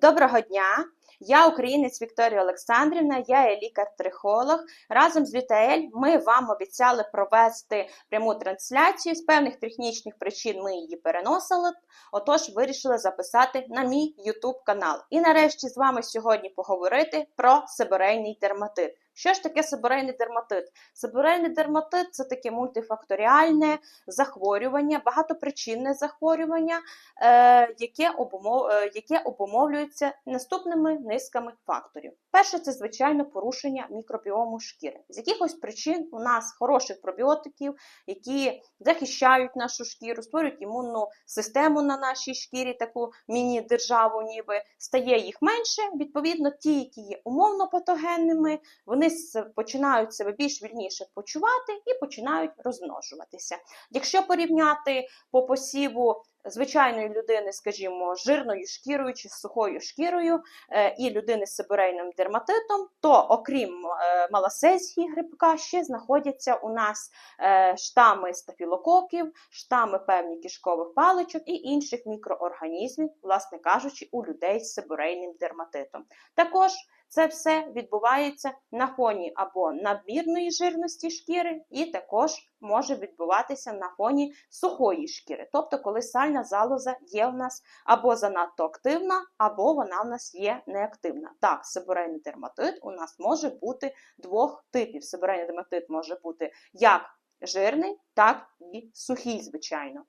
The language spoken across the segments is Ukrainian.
Доброго дня! Я українець Вікторія Олександрівна, я є лікар-трихолог. Разом з Вітаель ми вам обіцяли провести пряму трансляцію. З певних технічних причин ми її переносили, отож вирішили записати на мій YouTube канал. І нарешті з вами сьогодні поговорити про сибирейний дерматит. Що ж таке сибирейний дерматит? Сибирейний дерматит це таке мультифакторіальне захворювання, багатопричинне захворювання, е, яке, обумов, е, яке обумовлюється наступними низками факторів. Перше, це звичайно порушення мікробіому шкіри. З якихось причин у нас хороших пробіотиків, які захищають нашу шкіру, створюють імунну систему на нашій шкірі, таку міні-державу, ніби стає їх менше. Відповідно, ті, які є умовно патогенними, вони починають себе більш вільніше почувати і починають розмножуватися. Якщо порівняти по посіву звичайної людини, скажімо, жирною шкірою чи сухою шкірою е, і людини з сибирейним дерматитом, то окрім е, маласезії грибка, ще знаходяться у нас е, штами стафілококів, штами певні кишкових паличок і інших мікроорганізмів, власне кажучи, у людей з сибирейним дерматитом. Також це все відбувається на фоні або надмірної жирності шкіри, і також може відбуватися на фоні сухої шкіри. Тобто, коли сальна залоза є в нас або занадто активна, або вона в нас є неактивна. Так, сибирейний дерматит у нас може бути двох типів. Сибирейний дерматит може бути як жирний, так і сухий, звичайно.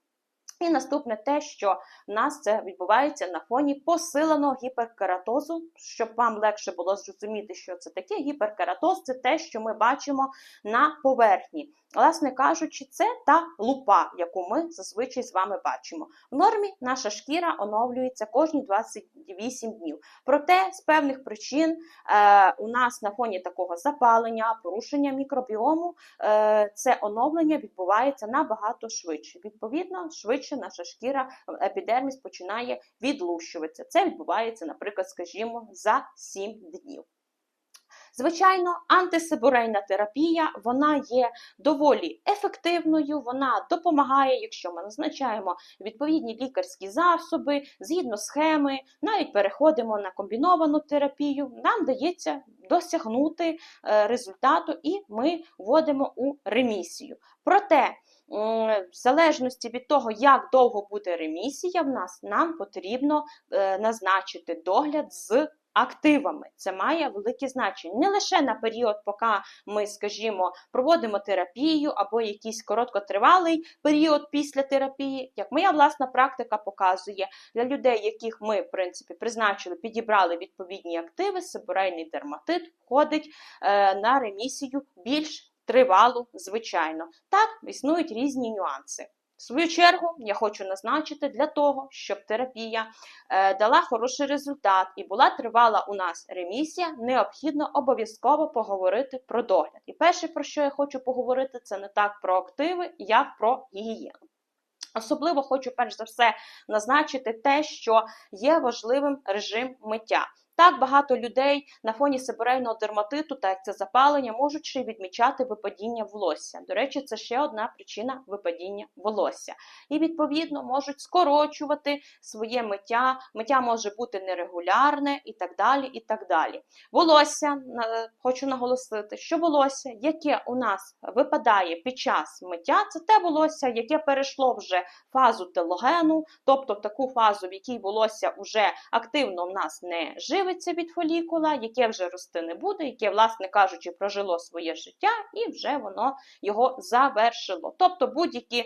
І наступне те, що в нас це відбувається на фоні посиленого гіперкератозу, щоб вам легше було зрозуміти, що це таке. Гіперкератоз це те, що ми бачимо на поверхні. Власне кажучи, це та лупа, яку ми зазвичай з вами бачимо. В нормі наша шкіра оновлюється кожні 28 днів. Проте з певних причин е, у нас на фоні такого запалення, порушення мікробіому, е, це оновлення відбувається набагато швидше. Відповідно, швидше наша шкіра, епідерміс починає відлущуватися. Це відбувається, наприклад, скажімо, за 7 днів. Звичайно, антисибурейна терапія вона є доволі ефективною, вона допомагає, якщо ми назначаємо відповідні лікарські засоби, згідно схеми, навіть переходимо на комбіновану терапію, нам дається досягнути е, результату і ми вводимо у ремісію. Проте, в залежності від того, як довго буде ремісія, в нас нам потрібно е, назначити догляд з активами. Це має велике значення. Не лише на період, поки ми, скажімо, проводимо терапію або якийсь короткотривалий період після терапії, як моя власна практика показує, для людей, яких ми, в принципі, призначили, підібрали відповідні активи, сибурейний дерматит входить е, на ремісію більш тривалу, звичайно. Так, існують різні нюанси. В свою чергу я хочу назначити для того, щоб терапія е, дала хороший результат і була тривала у нас ремісія, необхідно обов'язково поговорити про догляд. І перше, про що я хочу поговорити, це не так про активи, як про гігієну. Особливо хочу перш за все назначити те, що є важливим режим миття. Так багато людей на фоні сибирейного дерматиту, як це запалення, можуть ще й відмічати випадіння волосся. До речі, це ще одна причина випадіння волосся. І, відповідно, можуть скорочувати своє миття. Миття може бути нерегулярне і так далі. і так далі. Волосся, хочу наголосити, що волосся, яке у нас випадає під час миття, це те волосся, яке перейшло вже фазу телогену, тобто таку фазу, в якій волосся вже активно в нас не живе живиться від фолікула, яке вже рости не буде, яке, власне кажучи, прожило своє життя, і вже воно його завершило. Тобто будь-які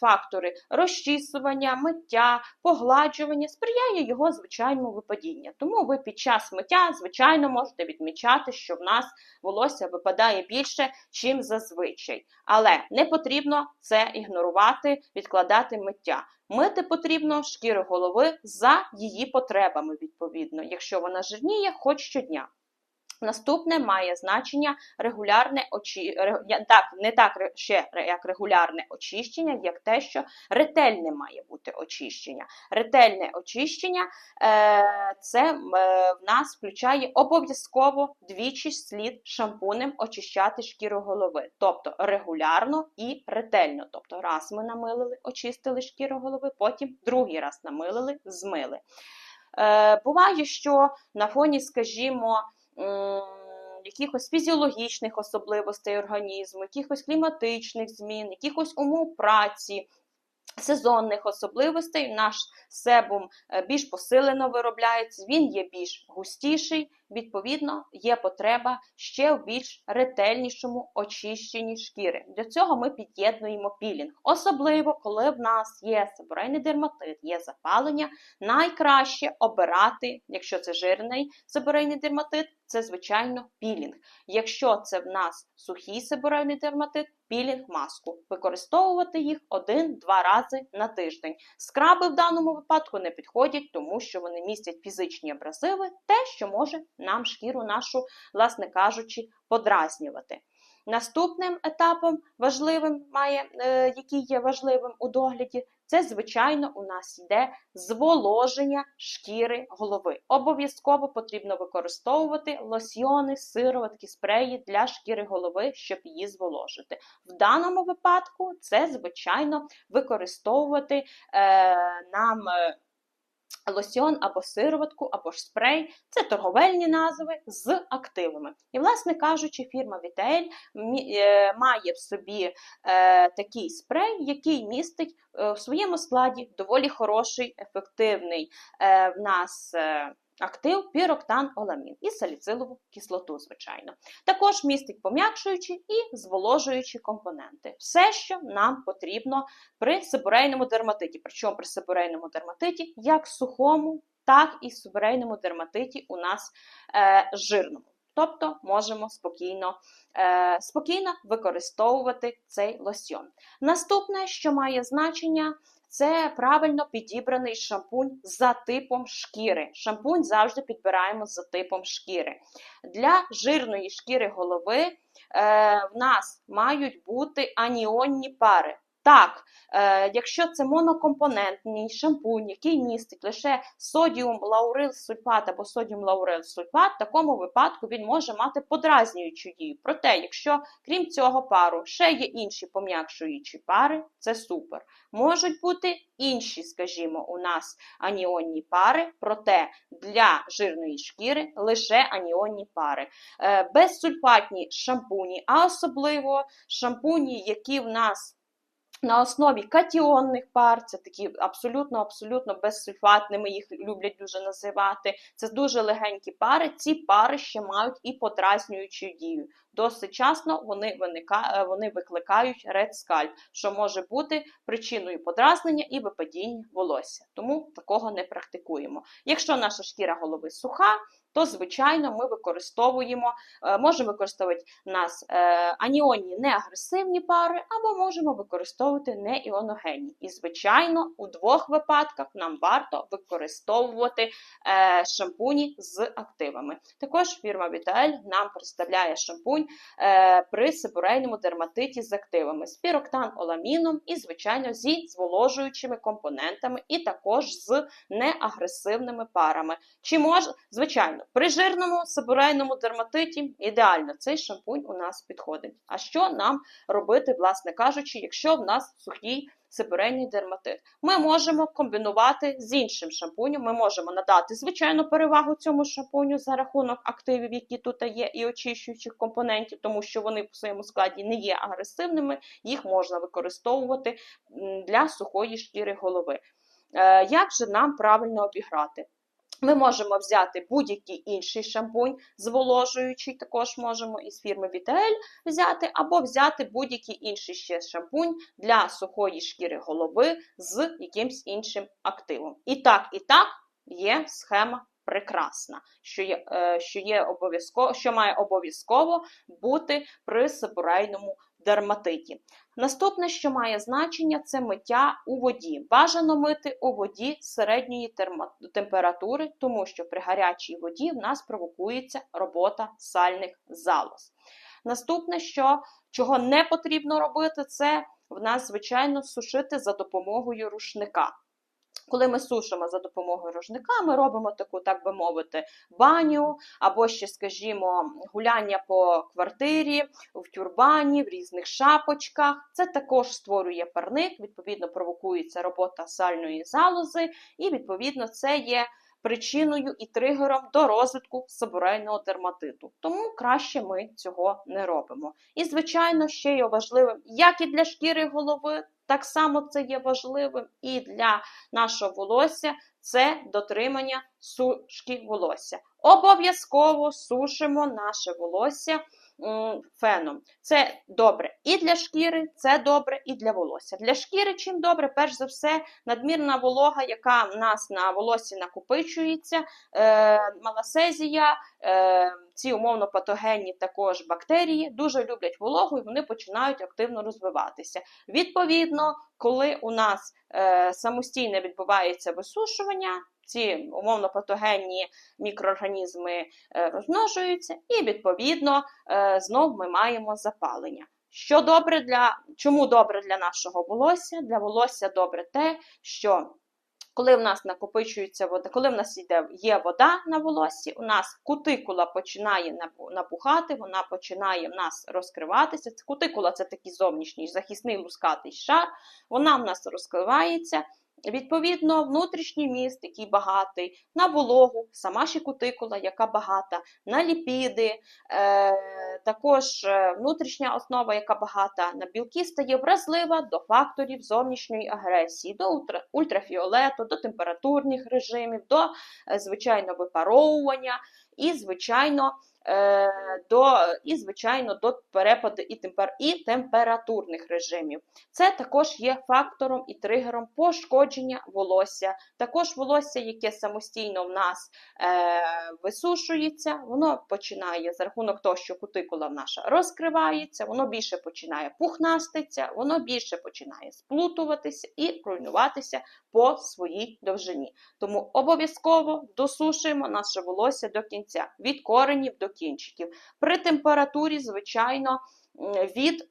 фактори розчісування, миття, погладжування сприяє його звичайному випадінню. Тому ви під час миття, звичайно, можете відмічати, що в нас волосся випадає більше, чим зазвичай. Але не потрібно це ігнорувати, відкладати миття. Мити потрібно шкіру голови за її потребами, відповідно, якщо вона жирніє, хоч щодня. Наступне має значення регулярне очі... так, не так ще як регулярне очищення, як те, що ретельне має бути очищення. Ретельне очищення е, це е, в нас включає обов'язково двічі слід шампунем очищати шкіру голови. Тобто регулярно і ретельно. Тобто, раз ми намилили, очистили шкіру голови, потім другий раз намилили, змили. Е, Буває, що на фоні, скажімо, якихось фізіологічних особливостей організму, якихось кліматичних змін, якихось умов праці. Сезонних особливостей наш себум е, більш посилено виробляється, він є більш густіший, відповідно, є потреба ще в більш ретельнішому очищенні шкіри. Для цього ми під'єднуємо пілінг. Особливо, коли в нас є себорейний дерматит, є запалення, найкраще обирати, якщо це жирний себорейний дерматит, це звичайно пілінг. Якщо це в нас сухий себорейний дерматит, пілінг маску. Використовувати їх один-два рази на тиждень. Скраби в даному випадку не підходять, тому що вони містять фізичні абразиви, те, що може нам шкіру нашу, власне кажучи, подразнювати. Наступним етапом важливим має, е, який є важливим у догляді, це, звичайно, у нас йде зволоження шкіри голови. Обов'язково потрібно використовувати лосьйони, сироватки, спреї для шкіри голови, щоб її зволожити. В даному випадку це, звичайно, використовувати е, нам. Лосьон або сироватку, або ж спрей це торговельні назви з активами. І, власне кажучи, фірма Вітель е, має в собі е, такий спрей, який містить е, в своєму складі доволі хороший, ефективний в нас. Актив піроктан оламін і саліцилову кислоту, звичайно. Також містить пом'якшуючі і зволожуючі компоненти. Все, що нам потрібно при сибурейному дерматиті. Причому при сибурейному дерматиті як сухому, так і субурейному дерматиті у нас е, жирному. Тобто можемо спокійно, е, спокійно використовувати цей лосьйон. Наступне, що має значення, це правильно підібраний шампунь за типом шкіри. Шампунь завжди підбираємо за типом шкіри. Для жирної шкіри голови е, в нас мають бути аніонні пари. Так, е, якщо це монокомпонентний шампунь, який містить лише содіум лаурил сульфат або содіум лаурил сульфат, в такому випадку він може мати подразнюючу дію. Проте, якщо крім цього пару ще є інші пом'якшуючі пари, це супер. Можуть бути інші, скажімо, у нас аніонні пари, проте для жирної шкіри лише аніонні пари. Е, Безсульфатні шампуні, а особливо шампуні, які в нас на основі катіонних пар, це такі абсолютно абсолютно безсульфатними, їх люблять дуже називати. Це дуже легенькі пари. Ці пари ще мають і подразнюючу дію. Досить часто вони, виника, е, вони викликають red scalp, що може бути причиною подразнення і випадіння волосся. Тому такого не практикуємо. Якщо наша шкіра голови суха, то звичайно ми використовуємо, е, можемо використовувати нас е, аніонні неагресивні пари, або можемо використовувати неіоногенні. І, звичайно, у двох випадках нам варто використовувати е, шампуні з активами. Також фірма Vitael нам представляє шампунь при сибурейному дерматиті з активами, з піроктан оламіном і, звичайно, зі зволожуючими компонентами, і також з неагресивними парами. Чи може, звичайно, при жирному сибурейному дерматиті ідеально цей шампунь у нас підходить. А що нам робити, власне кажучи, якщо в нас сухий сибурейний дерматит? Ми можемо комбінувати з іншим шампунем. Ми можемо надати звичайну перевагу цьому шампуню за рахунок активів, які тут є, і очищуючих компонентів, тому що вони по своєму складі не є агресивними, їх можна використовувати для сухої шкіри голови. Е, як же нам правильно обіграти? Ми можемо взяти будь-який інший шампунь, зволожуючий, також можемо із фірми Vitael взяти, або взяти будь-який інший ще шампунь для сухої шкіри голови з якимсь іншим активом. І так, і так є схема прекрасна, що є, е, що є обов'язково, що має обов'язково бути при сибурейному дерматиті. Наступне, що має значення, це миття у воді. Бажано мити у воді середньої температури, тому що при гарячій воді в нас провокується робота сальних залоз. Наступне, що чого не потрібно робити, це в нас, звичайно, сушити за допомогою рушника. Коли ми сушимо за допомогою рушника, ми робимо таку, так би мовити, баню, або ще, скажімо, гуляння по квартирі, в тюрбані, в різних шапочках. Це також створює парник, відповідно, провокується робота сальної залози, і, відповідно, це є причиною і тригером до розвитку себорейного дерматиту. Тому краще ми цього не робимо. І, звичайно, ще є важливим, як і для шкіри голови, так само це є важливим і для нашого волосся це дотримання сушки волосся. Обов'язково сушимо наше волосся феном. Це добре і для шкіри, це добре і для волосся. Для шкіри чим добре, перш за все, надмірна волога, яка в нас на волоссі накопичується, е, маласезія, е, ці умовно патогенні також бактерії дуже люблять вологу і вони починають активно розвиватися. Відповідно, коли у нас е, самостійно відбувається висушування, ці умовно патогенні мікроорганізми е, розмножуються, і відповідно е, знов ми маємо запалення. Що добре для чому добре для нашого волосся? Для волосся добре те, що коли в нас накопичується вода, коли в нас йде, є вода на волоссі, у нас кутикула починає напухати, вона починає в нас розкриватися. Кутикула це такий зовнішній захисний лускатий шар, вона в нас розкривається. Відповідно, внутрішній міст, який багатий, на вологу, сама ще кутикула, яка багата, на ліпіди, е, також е, внутрішня основа, яка багата на білки, стає вразлива до факторів зовнішньої агресії, до ультра, ультрафіолету, до температурних режимів, до, е, звичайно, випаровування і, звичайно, до, і, звичайно, до перепаду і, темпер, і температурних режимів. Це також є фактором і тригером пошкодження волосся. Також волосся, яке самостійно в нас е, висушується, воно починає за рахунок того, що кутикула наша розкривається, воно більше починає пухнаститися, воно більше починає сплутуватися і руйнуватися по своїй довжині. Тому обов'язково досушуємо наше волосся до кінця, від коренів до кінчиків. При температурі, звичайно, від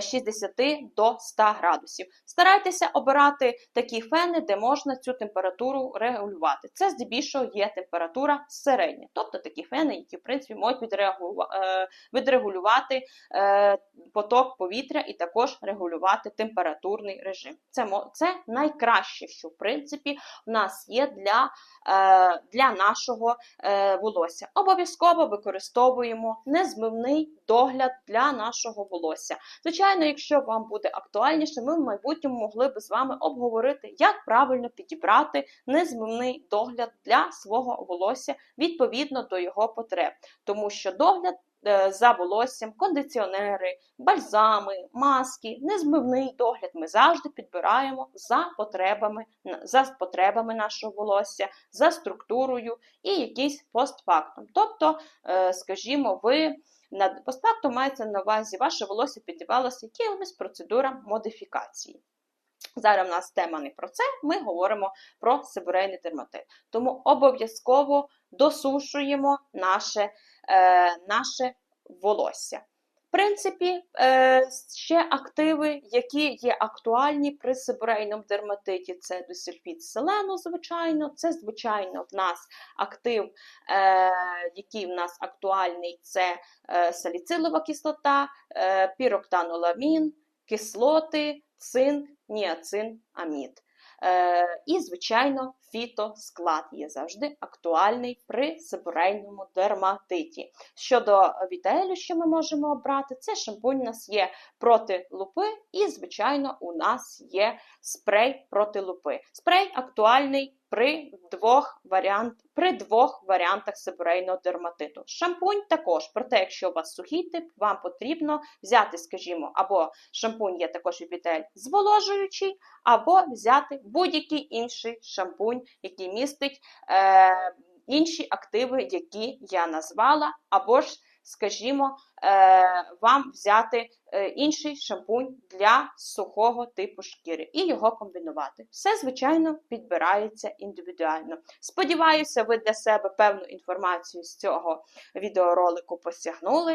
60 до 100 градусів. Старайтеся обирати такі фени, де можна цю температуру регулювати. Це здебільшого є температура середня, тобто такі фени, які в принципі можуть е, відрегулювати е, поток повітря і також регулювати температурний режим. Це, це найкраще, що в принципі в нас є для, е, для нашого е, волосся. Обов'язково використовуємо незмивний догляд для нашого волосся. Звичайно, якщо вам буде актуальніше, ми в майбутньому могли би з вами обговорити, як правильно підібрати незмивний догляд для свого волосся відповідно до його потреб, тому що догляд. е, За волоссям, кондиціонери, бальзами, маски, незмивний догляд ми завжди підбираємо за потребами, за потребами нашого волосся, за структурою і якийсь постфактум. Тобто, е, скажімо, ви на постфактум мається на увазі, ваше волосся піддівалося якимось процедурам модифікації. Зараз в нас тема не про це, ми говоримо про сибурейний дерматит. Тому обов'язково досушуємо наше, е, наше волосся. Принципі, е, ще активи, які є актуальні при сибурейному дерматиті, це досульфід селену, звичайно. Це, звичайно, в нас актив, е, який в нас актуальний, це е, саліцилова кислота, піроктаноламін, кислоти, цинк, ніацин, амід. Е, і, звичайно, фітосклад є завжди актуальний при сибурейному дерматиті. Щодо вітелю, що ми можемо обрати, це шампунь у нас є проти лупи, і, звичайно, у нас є спрей проти лупи. Спрей актуальний при двох, варіант, при двох варіантах сибурейного дерматиту. Шампунь також, проте, якщо у вас сухий тип, вам потрібно взяти, скажімо, або шампунь є також вітель зволожуючий, або взяти будь-який інший шампунь, який містить е, інші активи, які я назвала, або ж, скажімо, е, вам взяти е, інший шампунь для сухого типу шкіри і його комбінувати. Все, звичайно, підбирається індивідуально. Сподіваюся, ви для себе певну інформацію з цього відеоролику посягнули.